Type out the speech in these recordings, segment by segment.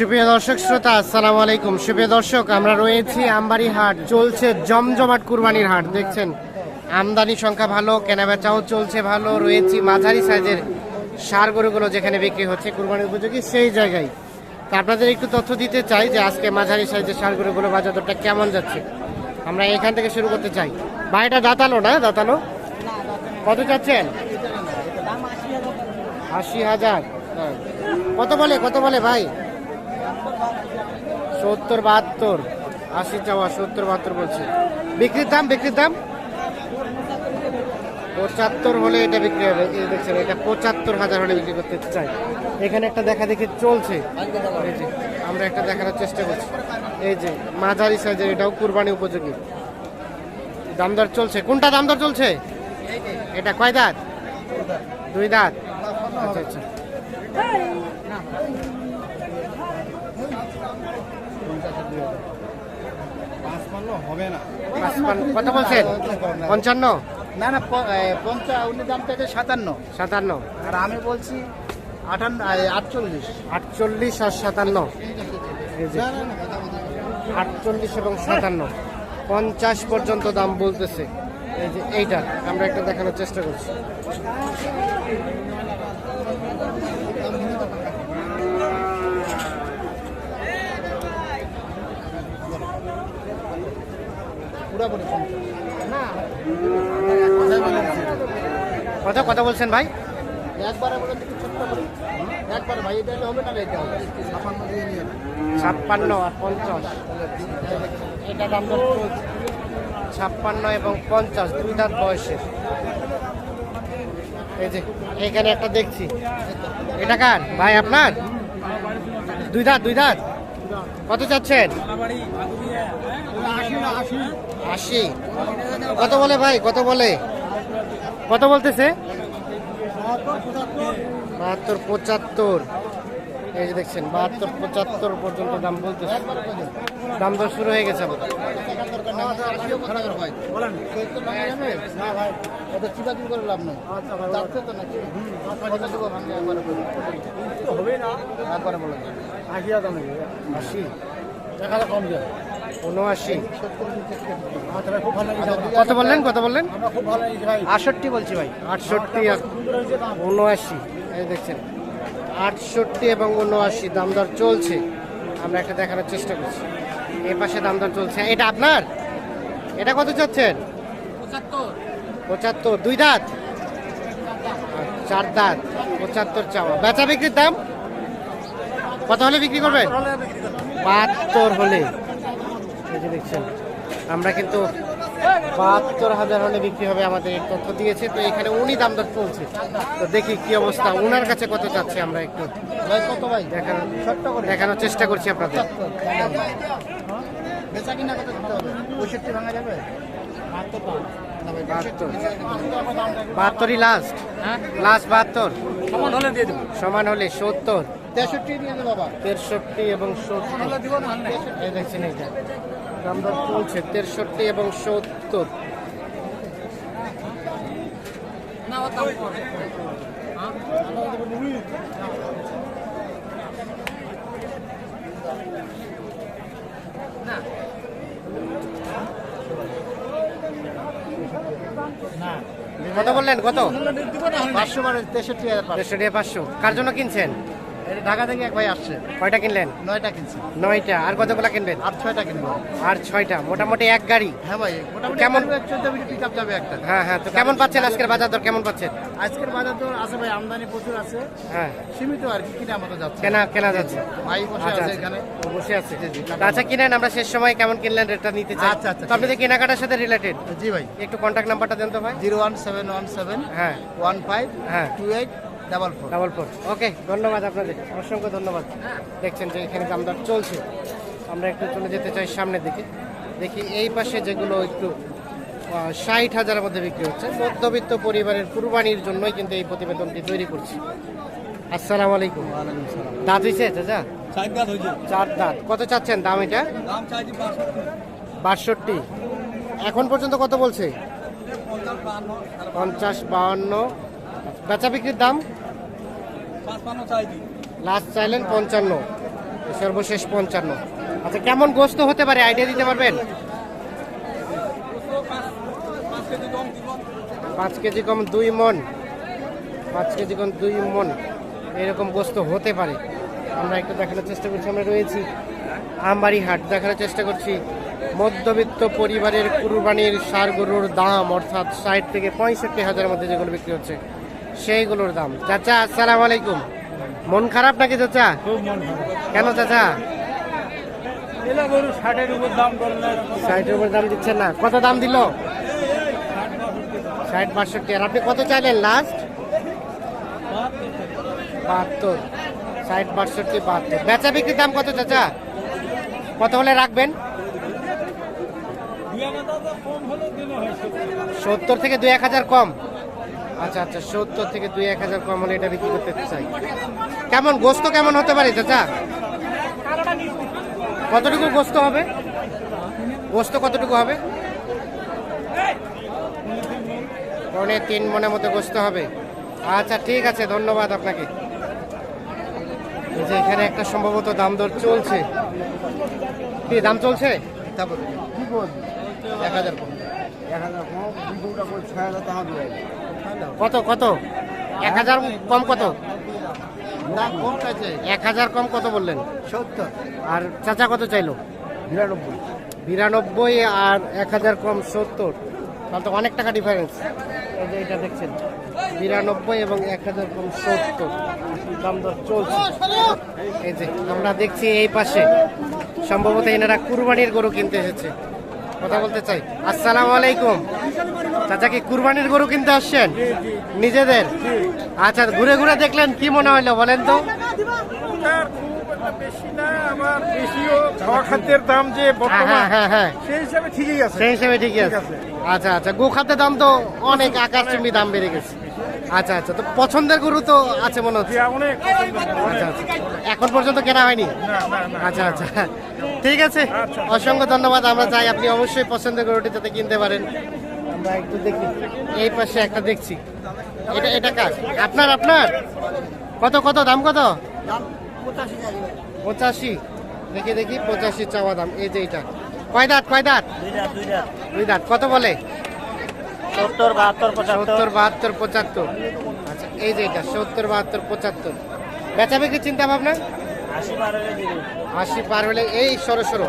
সুপ্রিয় দর্শক, শ্রোতা, আসসালামু আলাইকুম। সুপ্রিয় দর্শক, আমরা রয়েছি আমবাড়ি হাট চলছে জমজমাট কুরবানির হাট। দেখছেন, আমদানি সংখ্যা ভালো, কেনাবেচাও চলছে ভালো। রয়েছি মাঝারি সাইজের সার গরুগুলো যেখানে বিক্রি হচ্ছে কুরবানির উপযোগী সেই জায়গায়। তা আপনাদের একটু তথ্য দিতে চাই যে আজকে মাঝারি সাইজের সার গরুগুলো বাজার দরটা কেমন যাচ্ছে। আমরা এখান থেকে শুরু করতে চাই। ভাইটা দাঁতালো না? দাঁতালো? কত চাচ্ছেন? আশি হাজার। হ্যাঁ। কত বলে? কত বলে ভাই? সত্তর বাহাত্তর, আশি চাওয়া, সত্তর বাহাত্তর বলছে। বিক্রির দাম বিক্রির দাম? পঁচাত্তর হলে এটা বিক্রি হবে। দেখছেন, এটা পঁচাত্তর হাজার হলে বিক্রি করতে চাই। এখানে একটা দেখা দেখি চলছে। আমরা একটা দেখানোর চেষ্টা করছি। এই যে, মাঝারি সাইজের, এটাও কুরবানি উপযোগী। দামদর চলছে। কোনটা দামদর চলছে? এটা কয় দাঁত? দুই দাঁত। আচ্ছা আচ্ছা। হবে না। কত বলছেন পঞ্চান্ন? না না পঞ্চা উনি দাম সাতান্ন। সাতান্ন। আর আমি বলছি আটান্ন আটচল্লিশ। আটচল্লিশ আর সাতান্ন। আটচল্লিশ এবং সাতান্ন। পঞ্চাশ পর্যন্ত দাম বলতেছে। এই যে এইটা আমরা একটা দেখানোর চেষ্টা করছি। পুরোপুরি। কত কত বলছেন ভাই? একবারে বলে ছোট্ট করে। একবারে ভাই এটা হবে না এটা হবে ছাপান্ন দিয়ে নিয়ে ছাপ্পান্ন আর পঞ্চাশ। এটা দাম ছাপ্পান্ন এবং পঞ্চাশ দুই দাঁত বয়সের এই যে এখানে একটা দেখছি। এটা কার? ভাই আপনার? দুই দাঁত দুই দাঁত। কত চাচ্ছেন? আশি। কত বলে ভাই? কত বলে? কত বলতেছে? বাহাত্তর পঁচাত্তর। এই যে দেখছেন বাহাত্তর পঁচাত্তর পর্যন্ত দাম বলতেছে। দাম দর শুরু হয়ে গেছে আবার টাকা বলে আশি হাজার কম যায় উনআশি। কত বললেন কত বললেন? আটষট্টি বলছি ভাই। আটষট্টি উনআশি। এই দেখছেন আটষট্টি এবং উনআশি দাম দর চলছে। আমরা একটা দেখানোর চেষ্টা করছি। এ পাশে দাম দর চলছে। এটা আপনার? এটা কত চাচ্ছেন? পঁচাত্তর। দুই দাঁত? চার দাঁত। পঁচাত্তর চাওয়া। বেচা বিক্রির দাম? কত হলে বিক্রি করবেন? বাহাত্তর হলে। এই যে দেখছেন আমরা কিন্তু বাহাত্তর হাজার হলে বিক্রি হবে আমাদের তথ্য দিয়েছে। তো এখানে উনি দাম দর চলছে। তো দেখি কি অবস্থা। উনার কাছে কত চাচ্ছে আমরা একটু কত ভাই? দেখানোর দেখানোর চেষ্টা করছি আপনাদের। বেচা কিনা কত দিতে হবে? পঁয়ষট্টি ভাঙা যাবে? না ভাই বাহাত্তর। আমার দামটা বাহাত্তরই লাস্ট লাস্ট বাহাত্তর। সমান হলে দিয়ে দেবো। সমান হলে সত্তর। তেষট্টি দিয়ে দেবো বাবা। তেষট্টি এবং সত্তর। দেখছেন এইটা দাম দর চলছে তেষট্টি এবং সত্তর। কত বললেন? কত? পাঁচশো মানে তেষট্টি হাজার পাঁচশো। কার জন্য কিনছেন? এটা ঢাকা থেকে এক ভাই আসছে। কয়টা কিনলেন? নয়টা কিনছে। নয়টা। আর কতগুলো কিনবেন? আর ছয়টা কিনবো। আর ছয়টা। মোটামুটি এক গাড়ি। হ্যাঁ ভাই মোটামুটি কেমন- পিক আপ যাবে একটা? হ্যাঁ হ্যাঁ তো কেমন পাচ্ছেন আজকের বাজার দর? কেমন পাচ্ছেন? আজকের বাজার তো আছে ভাই আমদানি প্রচুর আছে। হ্যাঁ। সীমিত আর কি কিনা আমাদের যাচ্ছে। কেনা কেনা যাচ্ছে। ভাই বসে আচ্ছা আছে আচ্ছা। এখানে। বসে আছে। আচ্ছা কিনেন আমরা শেষ সময় কেমন কিনলেন রেটটা নিতে চাই। আচ্ছা, আচ্ছা, আপনাদের কেনাকাটার সাথে রিলেটেড জি ভাই। একটু কন্ট্যাক্ট নাম্বারটা দেন তো ভাই। Zero one seven one seven হ্যাঁ। ওয়ান ফাইভ হ্যাঁ। Two eight double four double four okay ধন্যবাদ আপনাদের। অসংখ্য ধন্যবাদ। দেখছেন যে এখানে দামদার চলছে। আমরা একটু চলে যেতে চাই সামনের দিকে। দেখি এই পাশে যেগুলো একটু ষাট হাজারের মধ্যে বিক্রি হচ্ছে মধ্যবিত্ত পরিবারের কুরবানির জন্যই কিন্তু এই প্রতিবেদনটি তৈরি করছি। আসসালামু আলাইকুম। দাঁত হয়েছে চাচা? চার দাঁত কত চাচ্ছেন দাম এটা? বাষট্টি। এখন পর্যন্ত কত বলছে? পঞ্চাশ বাহান্ন। বেচা বিক্রির দাম? লাস্ট চাইলেন পঞ্চান্ন সর্বশেষ পঞ্চান্ন। আচ্ছা কেমন গোস্ত হতে পারে? আইডিয়া দিতে পারবেন? পাঁচ কেজি কম দুই মন পাঁচ কেজি কম দুই মন এরকম গোস্ত হতে পারে। আমরা একটু দেখানোর চেষ্টা করছি আমরা রয়েছি আমবাড়ি হাট দেখানোর চেষ্টা করছি মধ্যবিত্ত পরিবারের কুরবানির সার গরুর দাম অর্থাৎ ষাট থেকে পঁয়ষট্টি হাজারের মধ্যে যেগুলো বিক্রি হচ্ছে। সেইগুলোর দাম। চাচা আসসালাম আলাইকুম। মন খারাপ নাকি চাচা? কেন চাচা? ষাটের উপর দাম দিচ্ছেন না। কত দাম দিল? ষাট বাষট্টি। আর আপনি কত চাইলেন লাস্ট বাহাত্তর। ষাট বাষট্টি বাহাত্তর। বেচা বিক্রির দাম কত চাচা? কত হলে রাখবেন? সত্তর থেকে দুই এক হাজার কম। আচ্ছা আচ্ছা সত্তর থেকে দুই এক হাজার কম হলে এটা বিক্রি করতে চাই। কেমন গোস্ত কেমন হতে পারে চাচা? কতটুকু গোস্ত হবে? গোস্ত কতটুকু হবে? পৌনে তিন মনের মতো গোস্ত হবে। আচ্ছা ঠিক আছে ধন্যবাদ আপনাকে। যে এখানে একটা সম্ভবত দাম দর চলছে। কি দাম চলছে? তারপর এক হাজার এক হাজার কত কত? এক হাজার কম কত? এক হাজার কম কত বললেন? সত্তর। আর চাচা কত চাইলো? বিরানব্বই। বিরানব্বই আর এক হাজার কম সত্তর। তাহলে তো অনেক টাকা ডিফারেন্স এটা দেখছেন। বিরানব্বই এবং এক হাজার কম সত্তর। দাম দর চলছে। এই যে আমরা দেখছি এই পাশে। সম্ভবত এনারা কুরবানির গরু কিনতে এসেছে। কথা বলতে চাই। আসসালামু আলাইকুম। চাচা কি কুরবানির গরু কিনতে আসছেন? নিজেদের? আচ্ছা ঘুরে ঘুরে দেখলেন কি মনে হলো বলেন তো? খাদ্যের দাম যে হ্যাঁ হ্যাঁ হ্যাঁ সেই হিসাবে ঠিকই আছে। আচ্ছা আচ্ছা দাম তো অনেক আকাশচুম্বী দাম বেড়ে গেছে। আচ্ছা আচ্ছা তো পছন্দের গরু তো আছে মনে হচ্ছে। আচ্ছা আচ্ছা এখন পর্যন্ত কেনা হয়নি? আচ্ছা আচ্ছা ঠিক আছে। অসংখ্য ধন্যবাদ আমরা চাই আপনি অবশ্যই পছন্দের গরুটি যাতে কিনতে পারেন। আমরা একটু দেখি। এই পাশে একটা দেখছি। এটা এটা কাজ আপনার আপনার? কত কত? দাম কত? পঁচাশি। দেখি দেখি পঁচাশি চাওয়া দাম। এই যে এটা কয় দাঁত কয় দাঁত? দুই দাঁত কত বলে? সত্তর বাহাত্তর সত্তর বাহাত্তর পঁচাত্তর। আচ্ছা এই যে এটা সত্তর বাহাত্তর পঁচাত্তর। বিক্রি চিন্তা ভাবনা? আশি পার হলে এই সরো সরো।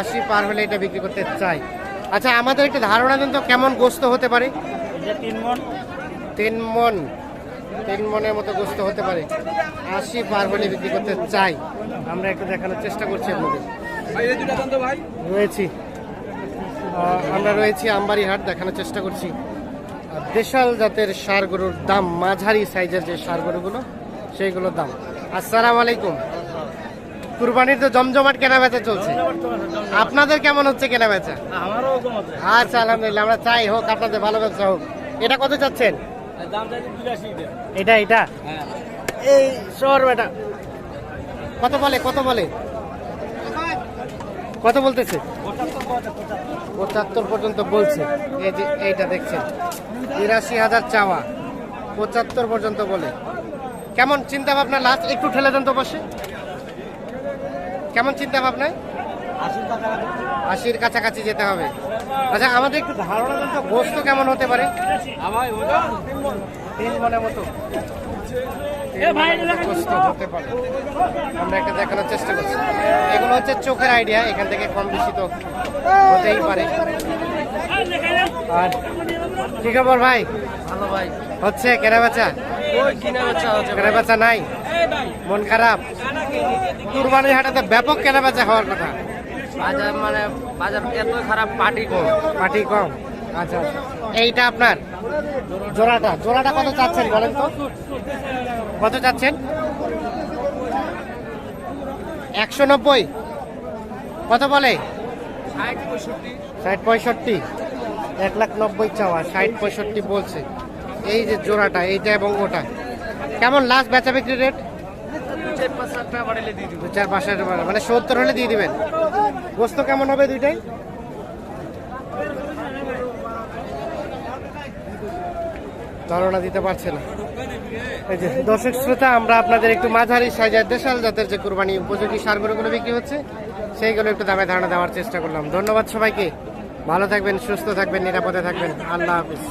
আশি পার হলে এটা বিক্রি করতে চাই। আচ্ছা আমাদের একটা ধারণা দেন তো কেমন গোস্ত হতে পারে? তিন মন। তিন মন। তিন মনের মতো গোস্ত হতে পারে। আশি পার হলে বিক্রি করতে চাই। আমরা একটু দেখানোর চেষ্টা করছি আপনাদের। রয়েছি। আমরা রয়েছি আমবাড়ি হাট দেখানোর চেষ্টা করছি। দেশাল জাতের সার গরুর দাম মাঝারি সাইজের যে সার গরুগুলো সেইগুলোর দাম। আসসালামু আলাইকুম। কুরবানির তো জমজমাট কেনা বেচা চলছে। আপনাদের কেমন হচ্ছে কেনা বেচা আচ্ছা আলহামদুলিল্লাহ আমরা চাই হোক আপনাদের ভালো ব্যবসা হোক। এটা কত চাচ্ছেন? এটা এটা? হ্যাঁ। এই শহর বেটা। কত বলে কত বলে? কত বলতেছে? পঁচাত্তর পর্যন্ত বলছে। এই যে এইটা দেখছেন। বিরাশি হাজার চাওয়া। পঁচাত্তর পর্যন্ত বলে। কেমন চিন্তা ভাবনা লাস্ট একটু ঠেলে দেন তো বসে কেমন চিন্তা ভাবনায় আশি আশির কাছাকাছি যেতে হবে। আচ্ছা আমাদের একটু ধারণা তো। গোস্ত কেমন হতে পারে? আমার তিন মনের মতো। তিন মনের মতো গোস্ত হতে পারে। আমরা একটা দেখানোর চেষ্টা করছি। এগুলো হচ্ছে চোখের আইডিয়া এখান থেকে কম বেশি তো হতেই পারে। আর কি খবর ভাই? ভালো ভাই। হচ্ছে কেনা বেচা? কেনা বেচা নাই? মন খারাপ? কুরবানির হাটাতে ব্যাপক কেনা বেচা হওয়ার কথা। বাজার মানে বাজার এত খারাপ পার্টি কম। পাটি কম। আচ্ছা আচ্ছা। এইটা আপনার? জোড়াটা। জোড়াটা কত চাচ্ছেন বলেন তো? কত চাচ্ছেন? একশো নব্বই। কত বলে? ষাট পঁয়ষট্টি। এক লাখ নব্বই চাওয়া ষাট পঁয়ষট্টি বলছে। এই যে জোড়াটা এইটা এবং ওটা। কেমন লাস্ট বেচা বিক্রি রেট চার পাঁচ হাজার টাকা। মানে সত্তর হলে দিয়ে দিবেন। গোস্ত কেমন হবে দুইটাই? ধারণা দিতে পারছে না। এই যে দর্শক শ্রোতা, আমরা আপনাদের একটু মাঝারি সাইজের দেশাল জাতের যে কোরবানি উপযোগী সার গরুগুলো বিক্রি হচ্ছে, সেইগুলো একটু দামে ধারণা দেওয়ার চেষ্টা করলাম। ধন্যবাদ সবাইকে। ভালো থাকবেন, সুস্থ থাকবেন, নিরাপদে থাকবেন। আল্লাহ হাফিজ।